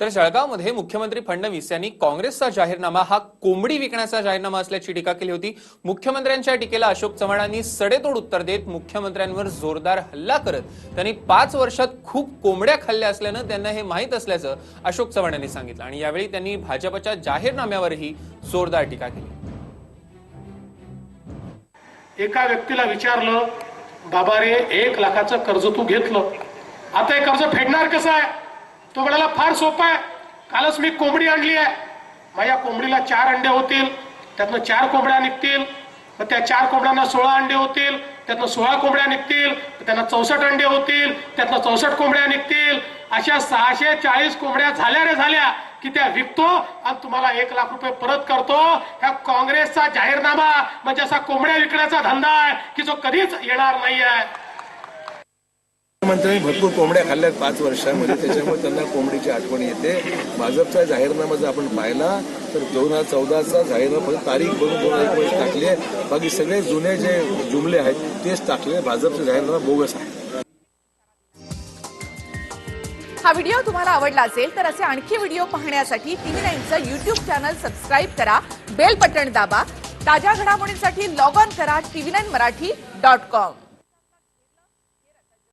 तर जळगावमध्ये मुख्यमंत्री फडणवीस यांनी काँग्रेसचा जाहीरनामा हा कोंबडी विकण्याचा जाहीरनामा असल्याची टीका केली होती. मुख्यमंत्र्यांच्या टीकेला अशोक चव्हाणांनी सडेतोड उत्तर देत मुख्यमंत्र्यांवर जोरदार हल्ला करत त्यांनी पाच वर्षात खूप कोंबड्या खाल्ल्या असल्यानं त्यांना हे माहीत असल्याचं अशोक चव्हाण यांनी सांगितलं आणि यावेळी त्यांनी भाजपच्या जाहीरनाम्यावरही जोरदार टीका केली. एका व्यक्तीला विचारलं बाबा रे एक लाखाचं कर्ज तू घेतलं. आता हे कर्ज फेडणार कसं आहे? तो म्हणाला फार सोपं आहे. कालच मी कोंबडी आणली आहे. माझ्या कोंबडीला चार अंडे होतील. त्यातनं चार कोंबड्या निघतील. मग त्या चार कोंबड्यांना सोळा अंडे होतील. त्यातनं सोळा कोंबड्या निघतील. त्यांना चौसष्ट अंडे होतील. त्यातनं चौसष्ट कोंबड्या निघतील. अशा सहाशे चाळीस कोंबड्या झाल्या रे झाल्या की त्या विकतो आणि तुम्हाला एक लाख रुपये परत करतो. ह्या काँग्रेसचा जाहीरनामा म्हणजे असा कोंबड्या विकण्याचा धंदा आहे की जो कधीच येणार नाही आहे मंत्र्यांनी भरपूर कोंबड्या खाल्ल्यात पाच वर्षामध्ये त्याच्यामुळे त्यांना कोंबडीची आठवण येते. भाजपचा जाहीरनामा जर आपण पाहिला तर दोन हजार चौदाचा जाहीरनामा फक्त तारीख बनून दोन हजार एकोणीस टाकली आहे बाकी सगळे जुने जे जुमले आहेत तेच टाकले. भाजपचा जाहीरनामा बोगस आहे. हा व्हिडिओ तुम्हाला आवडला असेल तर असे आणखी व्हिडिओ पाहण्यासाठी टीव्ही नाईनचं युट्यूब चॅनल सबस्क्राईब करा बेल बटन दाबा ताज्या घडामोडींसाठी लॉग ऑन करा TV nine Marathi dot com.